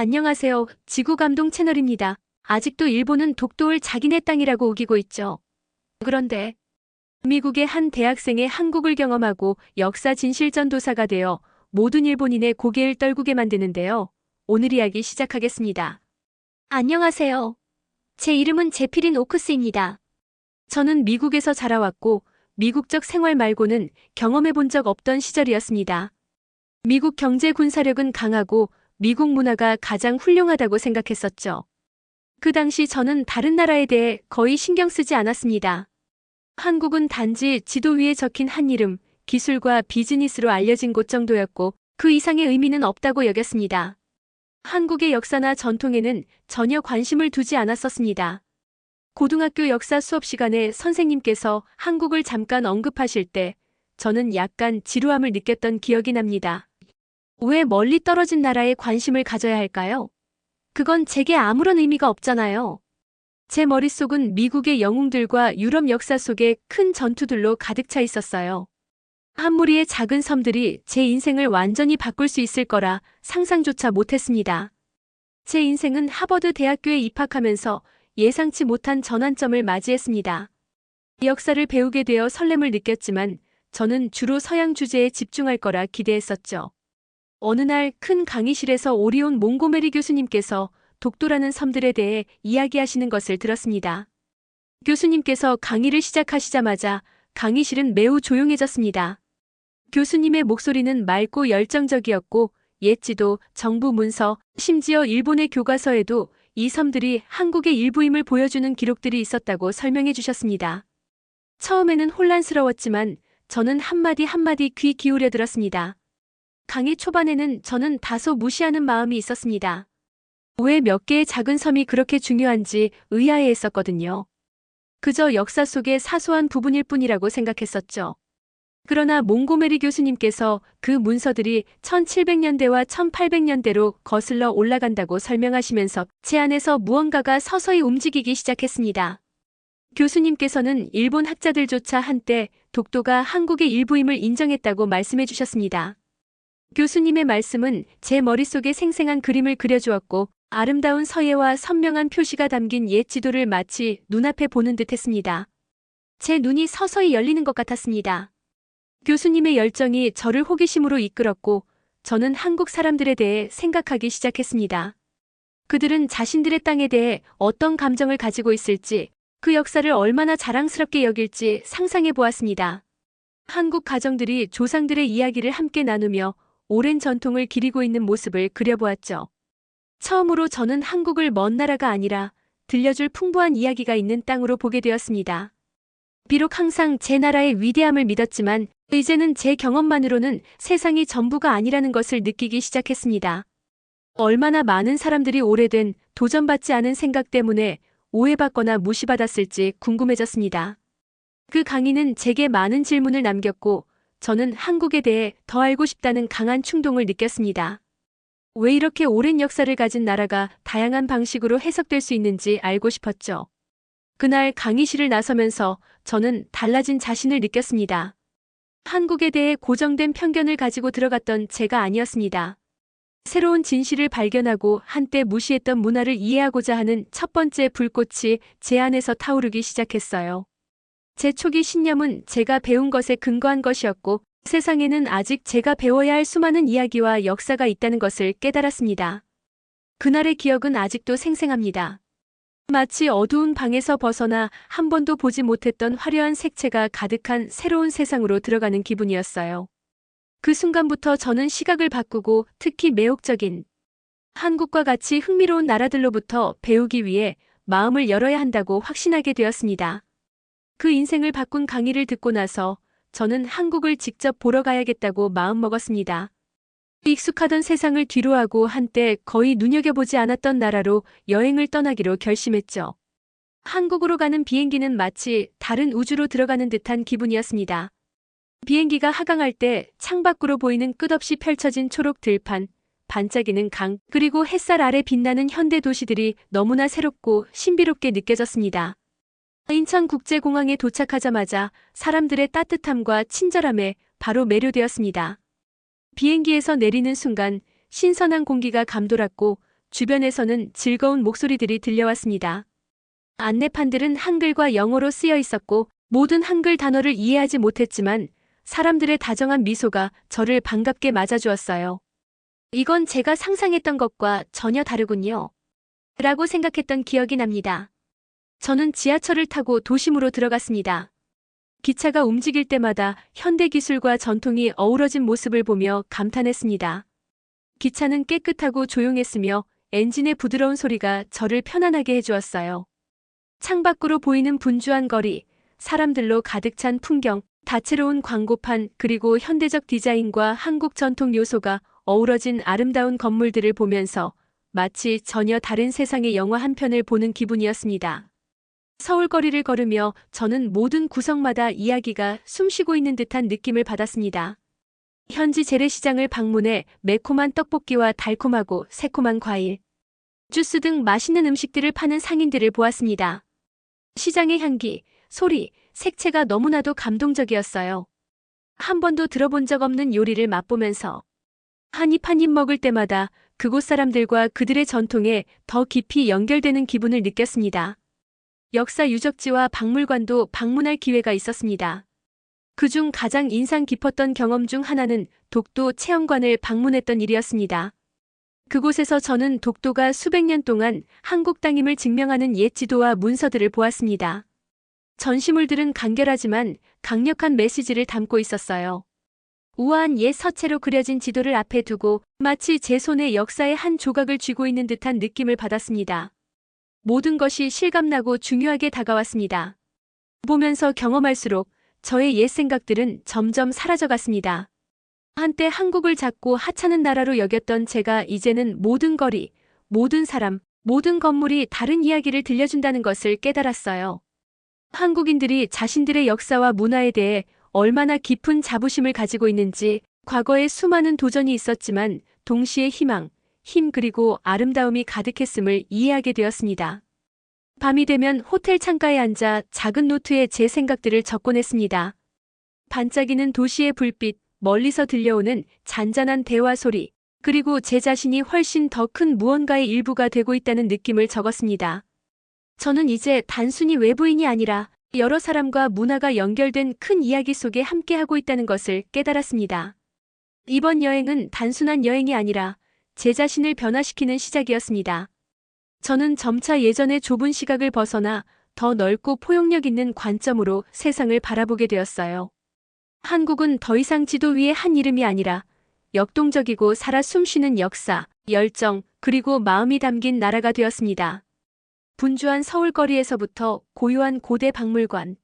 안녕하세요. 지구감동 채널입니다. 아직도 일본은 독도를 자기네 땅이라고 우기고 있죠. 그런데 미국의 한 대학생의 한국을 경험하고 역사 진실전도사가 되어 모든 일본인의 고개를 떨구게 만드는데요. 오늘 이야기 시작하겠습니다. 안녕하세요. 제 이름은 제필인 오크스입니다. 저는 미국에서 자라왔고 미국적 생활 말고는 경험해 본 적 없던 시절이었습니다. 미국 경제 군사력은 강하고 미국 문화가 가장 훌륭하다고 생각했었죠. 그 당시 저는 다른 나라에 대해 거의 신경 쓰지 않았습니다. 한국은 단지 지도 위에 적힌 한 이름, 기술과 비즈니스로 알려진 곳 정도였고 그 이상의 의미는 없다고 여겼습니다. 한국의 역사나 전통에는 전혀 관심을 두지 않았었습니다. 고등학교 역사 수업 시간에 선생님께서 한국을 잠깐 언급하실 때 저는 약간 지루함을 느꼈던 기억이 납니다. 왜 멀리 떨어진 나라에 관심을 가져야 할까요? 그건 제게 아무런 의미가 없잖아요. 제 머릿속은 미국의 영웅들과 유럽 역사 속의 큰 전투들로 가득 차 있었어요. 한 무리의 작은 섬들이 제 인생을 완전히 바꿀 수 있을 거라 상상조차 못했습니다. 제 인생은 하버드 대학교에 입학하면서 예상치 못한 전환점을 맞이했습니다. 역사를 배우게 되어 설렘을 느꼈지만 저는 주로 서양 주제에 집중할 거라 기대했었죠. 어느 날 큰 강의실에서 오리온 몽고메리 교수님께서 독도라는 섬들에 대해 이야기하시는 것을 들었습니다. 교수님께서 강의를 시작하시자마자 강의실은 매우 조용해졌습니다. 교수님의 목소리는 맑고 열정적이었고 옛지도, 정부 문서, 심지어 일본의 교과서에도 이 섬들이 한국의 일부임을 보여주는 기록들이 있었다고 설명해 주셨습니다. 처음에는 혼란스러웠지만 저는 한마디 한마디 귀 기울여 들었습니다. 강의 초반에는 저는 다소 무시하는 마음이 있었습니다. 왜 몇 개의 작은 섬이 그렇게 중요한지 의아해 했었거든요. 그저 역사 속의 사소한 부분일 뿐이라고 생각했었죠. 그러나 몽고메리 교수님께서 그 문서들이 1700년대와 1800년대로 거슬러 올라간다고 설명하시면서 제 안에서 무언가가 서서히 움직이기 시작했습니다. 교수님께서는 일본 학자들조차 한때 독도가 한국의 일부임을 인정했다고 말씀해 주셨습니다. 교수님의 말씀은 제 머릿속에 생생한 그림을 그려주었고 아름다운 서예와 선명한 표시가 담긴 옛 지도를 마치 눈앞에 보는 듯 했습니다. 제 눈이 서서히 열리는 것 같았습니다. 교수님의 열정이 저를 호기심으로 이끌었고 저는 한국 사람들에 대해 생각하기 시작했습니다. 그들은 자신들의 땅에 대해 어떤 감정을 가지고 있을지 그 역사를 얼마나 자랑스럽게 여길지 상상해 보았습니다. 한국 가정들이 조상들의 이야기를 함께 나누며 오랜 전통을 기리고 있는 모습을 그려보았죠. 처음으로 저는 한국을 먼 나라가 아니라 들려줄 풍부한 이야기가 있는 땅으로 보게 되었습니다. 비록 항상 제 나라의 위대함을 믿었지만 이제는 제 경험만으로는 세상이 전부가 아니라는 것을 느끼기 시작했습니다. 얼마나 많은 사람들이 오래된 도전받지 않은 생각 때문에 오해받거나 무시받았을지 궁금해졌습니다. 그 강의는 제게 많은 질문을 남겼고 저는 한국에 대해 더 알고 싶다는 강한 충동을 느꼈습니다. 왜 이렇게 오랜 역사를 가진 나라가 다양한 방식으로 해석될 수 있는지 알고 싶었죠. 그날 강의실을 나서면서 저는 달라진 자신을 느꼈습니다. 한국에 대해 고정된 편견을 가지고 들어갔던 제가 아니었습니다. 새로운 진실을 발견하고 한때 무시했던 문화를 이해하고자 하는 첫 번째 불꽃이 제 안에서 타오르기 시작했어요. 제 초기 신념은 제가 배운 것에 근거한 것이었고 세상에는 아직 제가 배워야 할 수많은 이야기와 역사가 있다는 것을 깨달았습니다. 그날의 기억은 아직도 생생합니다. 마치 어두운 방에서 벗어나 한 번도 보지 못했던 화려한 색채가 가득한 새로운 세상으로 들어가는 기분이었어요. 그 순간부터 저는 시각을 바꾸고 특히 매혹적인 한국과 같이 흥미로운 나라들로부터 배우기 위해 마음을 열어야 한다고 확신하게 되었습니다. 그 인생을 바꾼 강의를 듣고 나서 저는 한국을 직접 보러 가야겠다고 마음먹었습니다. 익숙하던 세상을 뒤로하고 한때 거의 눈여겨보지 않았던 나라로 여행을 떠나기로 결심했죠. 한국으로 가는 비행기는 마치 다른 우주로 들어가는 듯한 기분이었습니다. 비행기가 하강할 때 창밖으로 보이는 끝없이 펼쳐진 초록 들판, 반짝이는 강, 그리고 햇살 아래 빛나는 현대 도시들이 너무나 새롭고 신비롭게 느껴졌습니다. 인천국제공항에 도착하자마자 사람들의 따뜻함과 친절함에 바로 매료되었습니다. 비행기에서 내리는 순간 신선한 공기가 감돌았고 주변에서는 즐거운 목소리들이 들려왔습니다. 안내판들은 한글과 영어로 쓰여 있었고 모든 한글 단어를 이해하지 못했지만 사람들의 다정한 미소가 저를 반갑게 맞아주었어요. 이건 제가 상상했던 것과 전혀 다르군요. 라고 생각했던 기억이 납니다. 저는 지하철을 타고 도심으로 들어갔습니다. 기차가 움직일 때마다 현대 기술과 전통이 어우러진 모습을 보며 감탄했습니다. 기차는 깨끗하고 조용했으며 엔진의 부드러운 소리가 저를 편안하게 해주었어요. 창밖으로 보이는 분주한 거리, 사람들로 가득 찬 풍경, 다채로운 광고판, 그리고 현대적 디자인과 한국 전통 요소가 어우러진 아름다운 건물들을 보면서 마치 전혀 다른 세상의 영화 한 편을 보는 기분이었습니다. 서울 거리를 걸으며 저는 모든 구석마다 이야기가 숨쉬고 있는 듯한 느낌을 받았습니다. 현지 재래시장을 방문해 매콤한 떡볶이와 달콤하고 새콤한 과일, 주스 등 맛있는 음식들을 파는 상인들을 보았습니다. 시장의 향기, 소리, 색채가 너무나도 감동적이었어요. 한 번도 들어본 적 없는 요리를 맛보면서 한입 한입 먹을 때마다 그곳 사람들과 그들의 전통에 더 깊이 연결되는 기분을 느꼈습니다. 역사 유적지와 박물관도 방문할 기회가 있었습니다. 그중 가장 인상 깊었던 경험 중 하나는 독도 체험관을 방문했던 일이었습니다. 그곳에서 저는 독도가 수백 년 동안 한국 땅임을 증명하는 옛 지도와 문서들을 보았습니다. 전시물들은 간결하지만 강력한 메시지를 담고 있었어요. 우아한 옛 서체로 그려진 지도를 앞에 두고 마치 제 손에 역사의 한 조각을 쥐고 있는 듯한 느낌을 받았습니다. 모든 것이 실감나고 중요하게 다가왔습니다. 보면서 경험할수록 저의 옛 생각들은 점점 사라져갔습니다. 한때 한국을 작고 하찮은 나라로 여겼던 제가 이제는 모든 거리, 모든 사람, 모든 건물이 다른 이야기를 들려준다는 것을 깨달았어요. 한국인들이 자신들의 역사와 문화에 대해 얼마나 깊은 자부심을 가지고 있는지 과거에 수많은 도전이 있었지만 동시에 희망, 힘 그리고 아름다움이 가득했음을 이해하게 되었습니다. 밤이 되면 호텔 창가에 앉아 작은 노트에 제 생각들을 적곤 했습니다. 반짝이는 도시의 불빛, 멀리서 들려오는 잔잔한 대화 소리, 그리고 제 자신이 훨씬 더 큰 무언가의 일부가 되고 있다는 느낌을 적었습니다. 저는 이제 단순히 외부인이 아니라 여러 사람과 문화가 연결된 큰 이야기 속에 함께하고 있다는 것을 깨달았습니다. 이번 여행은 단순한 여행이 아니라 제 자신을 변화시키는 시작이었습니다. 저는 점차 예전의 좁은 시각을 벗어나 더 넓고 포용력 있는 관점으로 세상을 바라보게 되었어요. 한국은 더 이상 지도 위의 한 이름이 아니라 역동적이고 살아 숨쉬는 역사, 열정, 그리고 마음이 담긴 나라가 되었습니다. 분주한 서울거리에서부터 고요한 고대 박물관,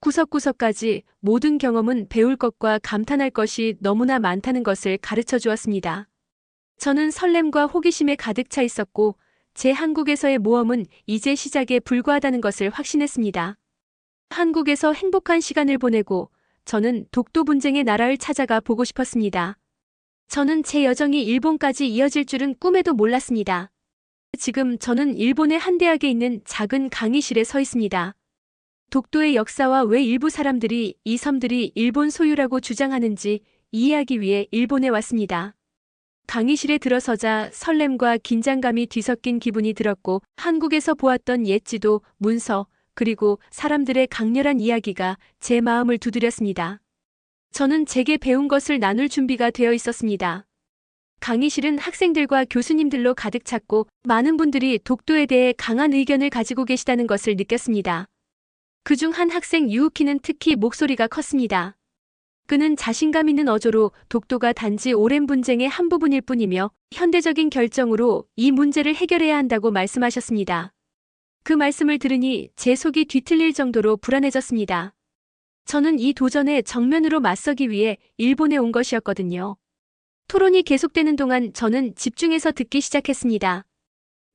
구석구석까지 모든 경험은 배울 것과 감탄할 것이 너무나 많다는 것을 가르쳐 주었습니다. 저는 설렘과 호기심에 가득 차 있었고 제 한국에서의 모험은 이제 시작에 불과하다는 것을 확신했습니다. 한국에서 행복한 시간을 보내고 저는 독도 분쟁의 나라를 찾아가 보고 싶었습니다. 저는 제 여정이 일본까지 이어질 줄은 꿈에도 몰랐습니다. 지금 저는 일본의 한 대학에 있는 작은 강의실에 서 있습니다. 독도의 역사와 왜 일부 사람들이 이 섬들이 일본 소유라고 주장하는지 이해하기 위해 일본에 왔습니다. 강의실에 들어서자 설렘과 긴장감이 뒤섞인 기분이 들었고 한국에서 보았던 옛 지도, 문서, 그리고 사람들의 강렬한 이야기가 제 마음을 두드렸습니다. 저는 제게 배운 것을 나눌 준비가 되어 있었습니다. 강의실은 학생들과 교수님들로 가득 찼고 많은 분들이 독도에 대해 강한 의견을 가지고 계시다는 것을 느꼈습니다. 그중 한 학생 유우키는 특히 목소리가 컸습니다. 그는 자신감 있는 어조로 독도가 단지 오랜 분쟁의 한 부분일 뿐이며 현대적인 결정으로 이 문제를 해결해야 한다고 말씀하셨습니다. 그 말씀을 들으니 제 속이 뒤틀릴 정도로 불안해졌습니다. 저는 이 도전에 정면으로 맞서기 위해 일본에 온 것이었거든요. 토론이 계속되는 동안 저는 집중해서 듣기 시작했습니다.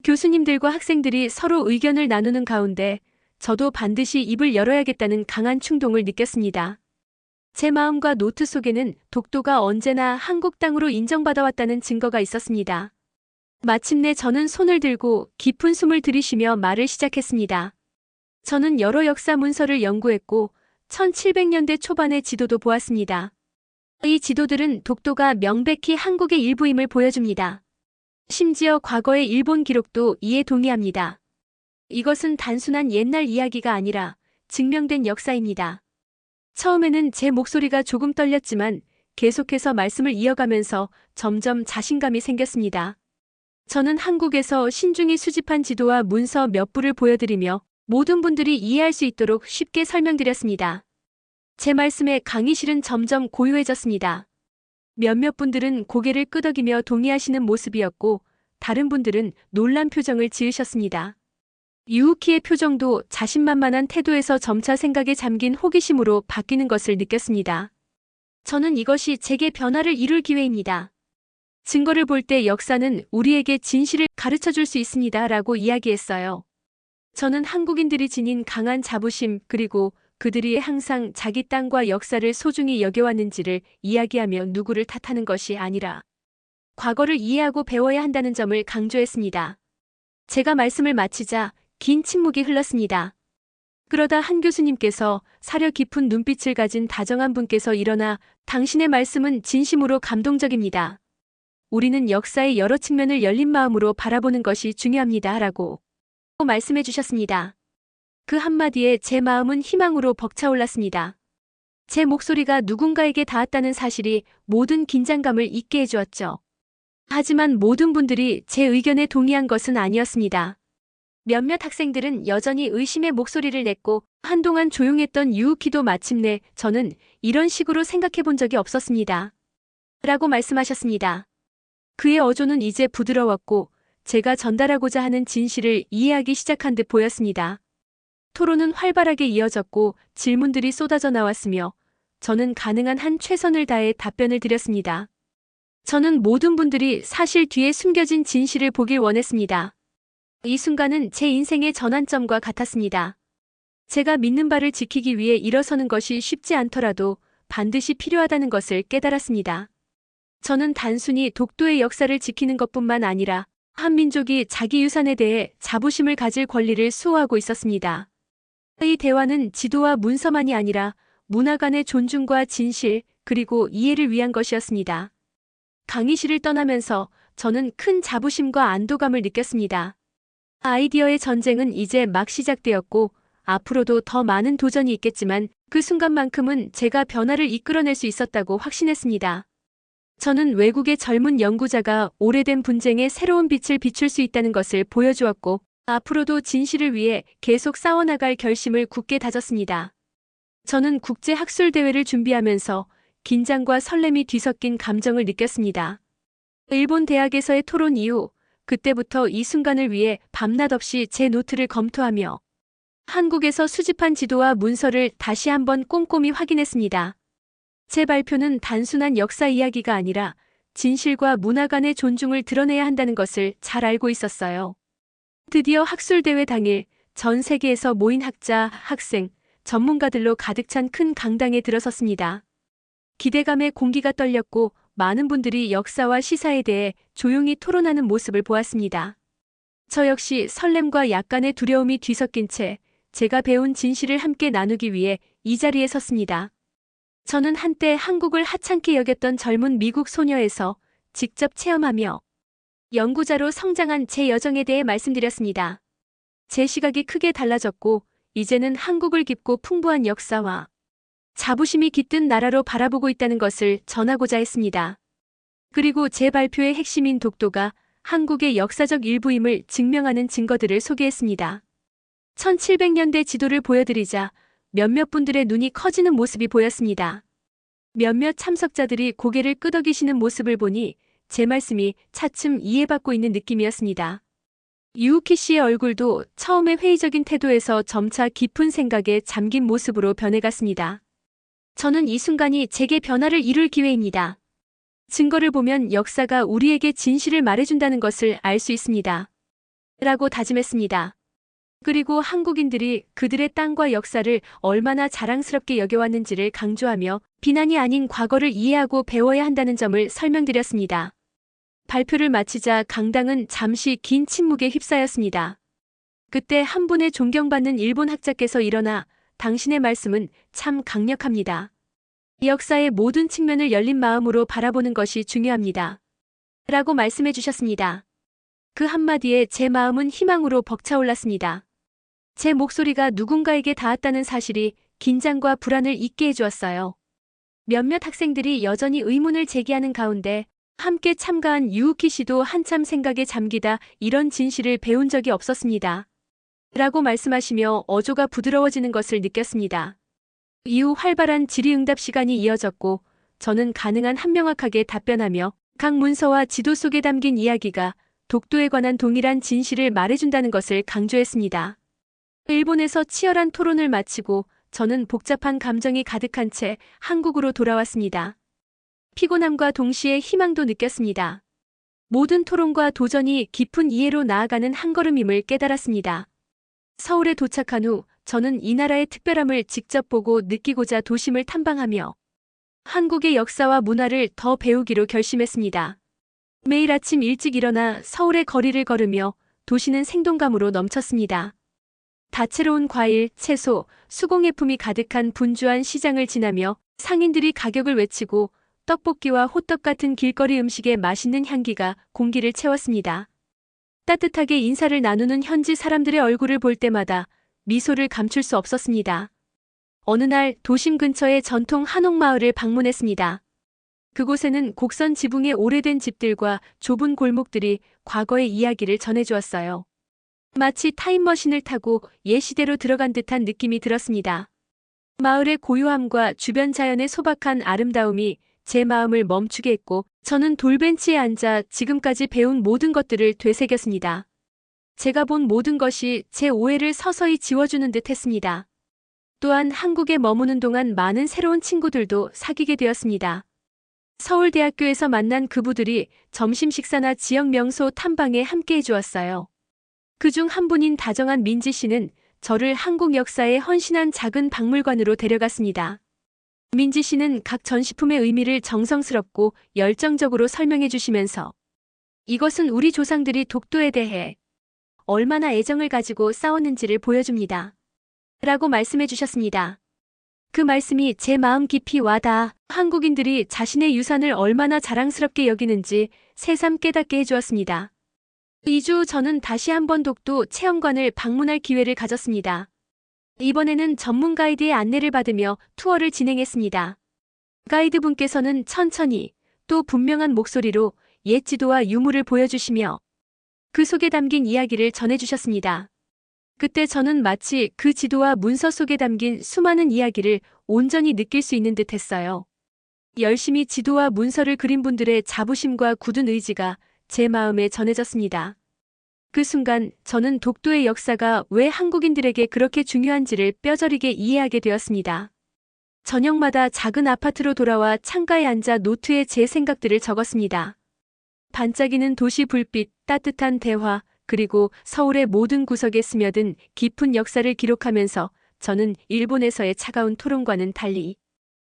교수님들과 학생들이 서로 의견을 나누는 가운데 저도 반드시 입을 열어야겠다는 강한 충동을 느꼈습니다. 제 마음과 노트 속에는 독도가 언제나 한국 땅으로 인정받아왔다는 증거가 있었습니다. 마침내 저는 손을 들고 깊은 숨을 들이쉬며 말을 시작했습니다. 저는 여러 역사 문서를 연구했고 1700년대 초반의 지도도 보았습니다. 이 지도들은 독도가 명백히 한국의 일부임을 보여줍니다. 심지어 과거의 일본 기록도 이에 동의합니다. 이것은 단순한 옛날 이야기가 아니라 증명된 역사입니다. 처음에는 제 목소리가 조금 떨렸지만 계속해서 말씀을 이어가면서 점점 자신감이 생겼습니다. 저는 한국에서 신중히 수집한 지도와 문서 몇 부를 보여드리며 모든 분들이 이해할 수 있도록 쉽게 설명드렸습니다. 제 말씀에 강의실은 점점 고요해졌습니다. 몇몇 분들은 고개를 끄덕이며 동의하시는 모습이었고 다른 분들은 놀란 표정을 지으셨습니다. 유우키의 표정도 자신만만한 태도에서 점차 생각에 잠긴 호기심으로 바뀌는 것을 느꼈습니다. 저는 이것이 제게 변화를 이룰 기회입니다. 증거를 볼 때 역사는 우리에게 진실을 가르쳐 줄 수 있습니다. 라고 이야기했어요. 저는 한국인들이 지닌 강한 자부심 그리고 그들이 항상 자기 땅과 역사를 소중히 여겨왔는지를 이야기하며 누구를 탓하는 것이 아니라 과거를 이해하고 배워야 한다는 점을 강조했습니다. 제가 말씀을 마치자 긴 침묵이 흘렀습니다. 그러다 한 교수님께서 사려 깊은 눈빛을 가진 다정한 분께서 일어나 당신의 말씀은 진심으로 감동적입니다. 우리는 역사의 여러 측면을 열린 마음으로 바라보는 것이 중요합니다. 라고 말씀해 주셨습니다. 그 한마디에 제 마음은 희망으로 벅차올랐습니다. 제 목소리가 누군가에게 닿았다는 사실이 모든 긴장감을 잊게 해주었죠. 하지만 모든 분들이 제 의견에 동의한 것은 아니었습니다. 몇몇 학생들은 여전히 의심의 목소리를 냈고 한동안 조용했던 유우키도 마침내 저는 이런 식으로 생각해 본 적이 없었습니다. 라고 말씀하셨습니다. 그의 어조는 이제 부드러웠고 제가 전달하고자 하는 진실을 이해하기 시작한 듯 보였습니다. 토론은 활발하게 이어졌고 질문들이 쏟아져 나왔으며 저는 가능한 한 최선을 다해 답변을 드렸습니다. 저는 모든 분들이 사실 뒤에 숨겨진 진실을 보길 원했습니다. 이 순간은 제 인생의 전환점과 같았습니다. 제가 믿는 바를 지키기 위해 일어서는 것이 쉽지 않더라도 반드시 필요하다는 것을 깨달았습니다. 저는 단순히 독도의 역사를 지키는 것뿐만 아니라 한민족이 자기 유산에 대해 자부심을 가질 권리를 수호하고 있었습니다. 이 대화는 지도와 문서만이 아니라 문화 간의 존중과 진실, 그리고 이해를 위한 것이었습니다. 강의실을 떠나면서 저는 큰 자부심과 안도감을 느꼈습니다. 아이디어의 전쟁은 이제 막 시작되었고 앞으로도 더 많은 도전이 있겠지만 그 순간만큼은 제가 변화를 이끌어낼 수 있었다고 확신했습니다. 저는 외국의 젊은 연구자가 오래된 분쟁에 새로운 빛을 비출 수 있다는 것을 보여주었고 앞으로도 진실을 위해 계속 싸워나갈 결심을 굳게 다졌습니다. 저는 국제 학술 대회를 준비하면서 긴장과 설렘이 뒤섞인 감정을 느꼈습니다. 일본 대학에서의 토론 이후 그때부터 이 순간을 위해 밤낮 없이 제 노트를 검토하며 한국에서 수집한 지도와 문서를 다시 한번 꼼꼼히 확인했습니다. 제 발표는 단순한 역사 이야기가 아니라 진실과 문화 간의 존중을 드러내야 한다는 것을 잘 알고 있었어요. 드디어 학술대회 당일 전 세계에서 모인 학자, 학생, 전문가들로 가득 찬 큰 강당에 들어섰습니다. 기대감에 공기가 떨렸고 많은 분들이 역사와 시사에 대해 조용히 토론하는 모습을 보았습니다. 저 역시 설렘과 약간의 두려움이 뒤섞인 채 제가 배운 진실을 함께 나누기 위해 이 자리에 섰습니다. 저는 한때 한국을 하찮게 여겼던 젊은 미국 소녀에서 직접 체험하며 연구자로 성장한 제 여정에 대해 말씀드렸습니다. 제 시각이 크게 달라졌고 이제는 한국을 깊고 풍부한 역사와 자부심이 깃든 나라로 바라보고 있다는 것을 전하고자 했습니다. 그리고 제 발표의 핵심인 독도가 한국의 역사적 일부임을 증명하는 증거들을 소개했습니다. 1700년대 지도를 보여드리자 몇몇 분들의 눈이 커지는 모습이 보였습니다. 몇몇 참석자들이 고개를 끄덕이시는 모습을 보니 제 말씀이 차츰 이해받고 있는 느낌이었습니다. 유우키 씨의 얼굴도 처음에 회의적인 태도에서 점차 깊은 생각에 잠긴 모습으로 변해갔습니다. 저는 이 순간이 제게 변화를 이룰 기회입니다. 증거를 보면 역사가 우리에게 진실을 말해준다는 것을 알 수 있습니다. 라고 다짐했습니다. 그리고 한국인들이 그들의 땅과 역사를 얼마나 자랑스럽게 여겨왔는지를 강조하며 비난이 아닌 과거를 이해하고 배워야 한다는 점을 설명드렸습니다. 발표를 마치자 강당은 잠시 긴 침묵에 휩싸였습니다. 그때 한 분의 존경받는 일본 학자께서 일어나 당신의 말씀은 참 강력합니다. 역사의 모든 측면을 열린 마음으로 바라보는 것이 중요합니다. 라고 말씀해 주셨습니다. 그 한마디에 제 마음은 희망으로 벅차올랐습니다. 제 목소리가 누군가에게 닿았다는 사실이 긴장과 불안을 잊게 해주었어요. 몇몇 학생들이 여전히 의문을 제기하는 가운데 함께 참가한 유우키 씨도 한참 생각에 잠기다 이런 진실을 배운 적이 없었습니다. 라고 말씀하시며 어조가 부드러워지는 것을 느꼈습니다. 이후 활발한 질의응답 시간이 이어졌고 저는 가능한 한 명확하게 답변하며 각 문서와 지도 속에 담긴 이야기가 독도에 관한 동일한 진실을 말해준다는 것을 강조했습니다. 일본에서 치열한 토론을 마치고 저는 복잡한 감정이 가득한 채 한국으로 돌아왔습니다. 피곤함과 동시에 희망도 느꼈습니다. 모든 토론과 도전이 깊은 이해로 나아가는 한 걸음임을 깨달았습니다. 서울에 도착한 후 저는 이 나라의 특별함을 직접 보고 느끼고자 도심을 탐방하며 한국의 역사와 문화를 더 배우기로 결심했습니다. 매일 아침 일찍 일어나 서울의 거리를 걸으며 도시는 생동감으로 넘쳤습니다. 다채로운 과일, 채소, 수공예품이 가득한 분주한 시장을 지나며 상인들이 가격을 외치고 떡볶이와 호떡 같은 길거리 음식의 맛있는 향기가 공기를 채웠습니다. 따뜻하게 인사를 나누는 현지 사람들의 얼굴을 볼 때마다 미소를 감출 수 없었습니다. 어느 날 도심 근처의 전통 한옥마을을 방문했습니다. 그곳에는 곡선 지붕의 오래된 집들과 좁은 골목들이 과거의 이야기를 전해주었어요. 마치 타임머신을 타고 옛 시대로 들어간 듯한 느낌이 들었습니다. 마을의 고요함과 주변 자연의 소박한 아름다움이 제 마음을 멈추게 했고 저는 돌벤치에 앉아 지금까지 배운 모든 것들을 되새겼습니다. 제가 본 모든 것이 제 오해를 서서히 지워주는 듯 했습니다. 또한 한국에 머무는 동안 많은 새로운 친구들도 사귀게 되었습니다. 서울대학교에서 만난 그부들이 점심 식사나 지역 명소 탐방에 함께 해 주었어요. 그 중 한 분인 다정한 민지 씨는 저를 한국 역사에 헌신한 작은 박물관으로 데려갔습니다. 민지 씨는 각 전시품의 의미를 정성스럽고 열정적으로 설명해 주시면서 이것은 우리 조상들이 독도에 대해 얼마나 애정을 가지고 싸웠는지를 보여줍니다. 라고 말씀해 주셨습니다. 그 말씀이 제 마음 깊이 와닿아 한국인들이 자신의 유산을 얼마나 자랑스럽게 여기는지 새삼 깨닫게 해주었습니다. 2주 저는 다시 한번 독도 체험관을 방문할 기회를 가졌습니다. 이번에는 전문 가이드의 안내를 받으며 투어를 진행했습니다. 가이드분께서는 천천히 또 분명한 목소리로 옛 지도와 유물을 보여주시며 그 속에 담긴 이야기를 전해주셨습니다. 그때 저는 마치 그 지도와 문서 속에 담긴 수많은 이야기를 온전히 느낄 수 있는 듯 했어요. 열심히 지도와 문서를 그린 분들의 자부심과 굳은 의지가 제 마음에 전해졌습니다. 그 순간 저는 독도의 역사가 왜 한국인들에게 그렇게 중요한지를 뼈저리게 이해하게 되었습니다. 저녁마다 작은 아파트로 돌아와 창가에 앉아 노트에 제 생각들을 적었습니다. 반짝이는 도시 불빛, 따뜻한 대화, 그리고 서울의 모든 구석에 스며든 깊은 역사를 기록하면서 저는 일본에서의 차가운 토론과는 달리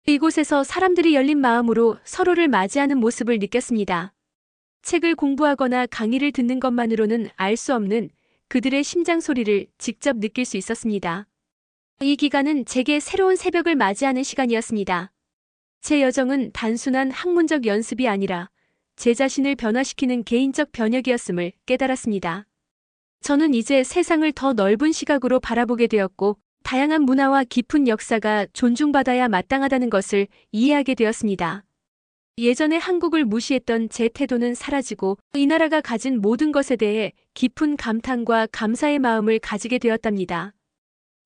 이곳에서 사람들이 열린 마음으로 서로를 맞이하는 모습을 느꼈습니다. 책을 공부하거나 강의를 듣는 것만으로는 알 수 없는 그들의 심장 소리를 직접 느낄 수 있었습니다. 이 기간은 제게 새로운 새벽을 맞이하는 시간이었습니다. 제 여정은 단순한 학문적 연습이 아니라 제 자신을 변화시키는 개인적 변혁이었음을 깨달았습니다. 저는 이제 세상을 더 넓은 시각으로 바라보게 되었고, 다양한 문화와 깊은 역사가 존중받아야 마땅하다는 것을 이해하게 되었습니다. 예전에 한국을 무시했던 제 태도는 사라지고 이 나라가 가진 모든 것에 대해 깊은 감탄과 감사의 마음을 가지게 되었답니다.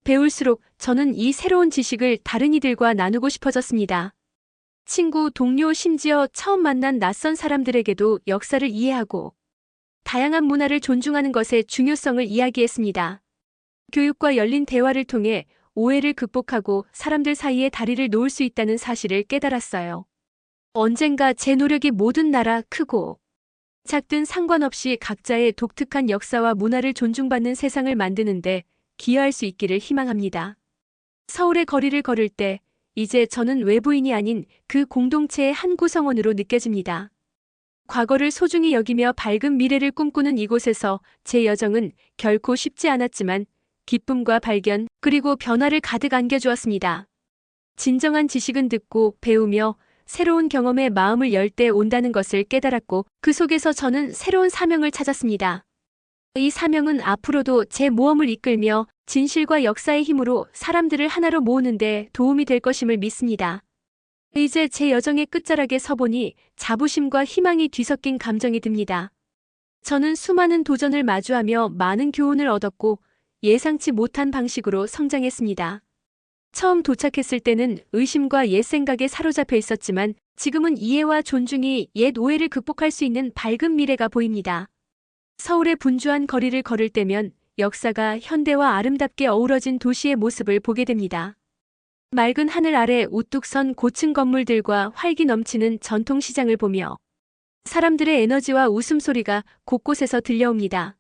배울수록 저는 이 새로운 지식을 다른 이들과 나누고 싶어졌습니다. 친구, 동료, 심지어 처음 만난 낯선 사람들에게도 역사를 이해하고 다양한 문화를 존중하는 것의 중요성을 이야기했습니다. 교육과 열린 대화를 통해 오해를 극복하고 사람들 사이에 다리를 놓을 수 있다는 사실을 깨달았어요. 언젠가 제 노력이 모든 나라 크고 작든 상관없이 각자의 독특한 역사와 문화를 존중받는 세상을 만드는데 기여할 수 있기를 희망합니다. 서울의 거리를 걸을 때 이제 저는 외부인이 아닌 그 공동체의 한 구성원으로 느껴집니다. 과거를 소중히 여기며 밝은 미래를 꿈꾸는 이곳에서 제 여정은 결코 쉽지 않았지만 기쁨과 발견 그리고 변화를 가득 안겨주었습니다. 진정한 지식은 듣고 배우며 새로운 경험에 마음을 열 때 온다는 것을 깨달았고 그 속에서 저는 새로운 사명을 찾았습니다. 이 사명은 앞으로도 제 모험을 이끌며 진실과 역사의 힘으로 사람들을 하나로 모으는데 도움이 될 것임을 믿습니다. 이제 제 여정의 끝자락에 서보니 자부심과 희망이 뒤섞인 감정이 듭니다. 저는 수많은 도전을 마주하며 많은 교훈을 얻었고 예상치 못한 방식으로 성장했습니다. 처음 도착했을 때는 의심과 옛 생각에 사로잡혀 있었지만 지금은 이해와 존중이 옛 오해를 극복할 수 있는 밝은 미래가 보입니다. 서울의 분주한 거리를 걸을 때면 역사가 현대와 아름답게 어우러진 도시의 모습을 보게 됩니다. 맑은 하늘 아래 우뚝 선 고층 건물들과 활기 넘치는 전통시장을 보며 사람들의 에너지와 웃음소리가 곳곳에서 들려옵니다.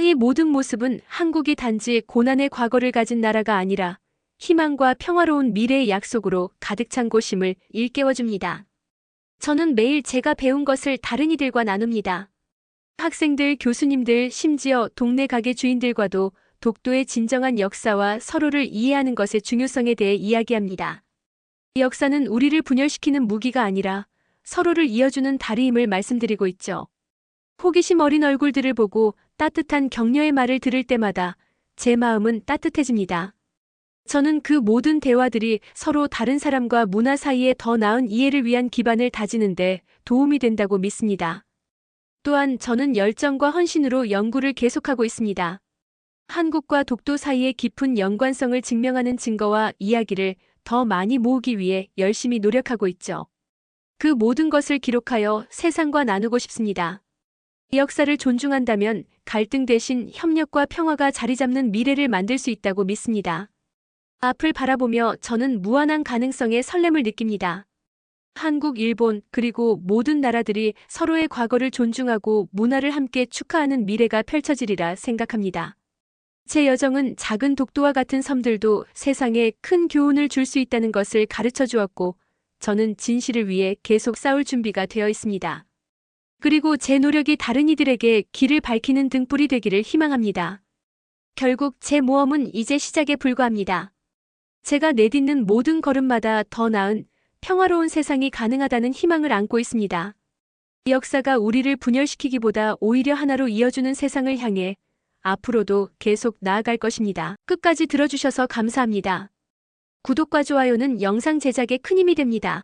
이 모든 모습은 한국이 단지 고난의 과거를 가진 나라가 아니라 희망과 평화로운 미래의 약속으로 가득 찬 곳임을 일깨워줍니다. 저는 매일 제가 배운 것을 다른 이들과 나눕니다. 학생들, 교수님들, 심지어 동네 가게 주인들과도 독도의 진정한 역사와 서로를 이해하는 것의 중요성에 대해 이야기합니다. 이 역사는 우리를 분열시키는 무기가 아니라 서로를 이어주는 다리임을 말씀드리고 있죠. 호기심 어린 얼굴들을 보고 따뜻한 격려의 말을 들을 때마다 제 마음은 따뜻해집니다. 저는 그 모든 대화들이 서로 다른 사람과 문화 사이에 더 나은 이해를 위한 기반을 다지는데 도움이 된다고 믿습니다. 또한 저는 열정과 헌신으로 연구를 계속하고 있습니다. 한국과 독도 사이의 깊은 연관성을 증명하는 증거와 이야기를 더 많이 모으기 위해 열심히 노력하고 있죠. 그 모든 것을 기록하여 세상과 나누고 싶습니다. 이 역사를 존중한다면 갈등 대신 협력과 평화가 자리 잡는 미래를 만들 수 있다고 믿습니다. 앞을 바라보며 저는 무한한 가능성의 설렘을 느낍니다. 한국, 일본, 그리고 모든 나라들이 서로의 과거를 존중하고 문화를 함께 축하하는 미래가 펼쳐지리라 생각합니다. 제 여정은 작은 독도와 같은 섬들도 세상에 큰 교훈을 줄 수 있다는 것을 가르쳐 주었고, 저는 진실을 위해 계속 싸울 준비가 되어 있습니다. 그리고 제 노력이 다른 이들에게 길을 밝히는 등불이 되기를 희망합니다. 결국 제 모험은 이제 시작에 불과합니다. 제가 내딛는 모든 걸음마다 더 나은 평화로운 세상이 가능하다는 희망을 안고 있습니다. 이 역사가 우리를 분열시키기보다 오히려 하나로 이어주는 세상을 향해 앞으로도 계속 나아갈 것입니다. 끝까지 들어주셔서 감사합니다. 구독과 좋아요는 영상 제작에 큰 힘이 됩니다.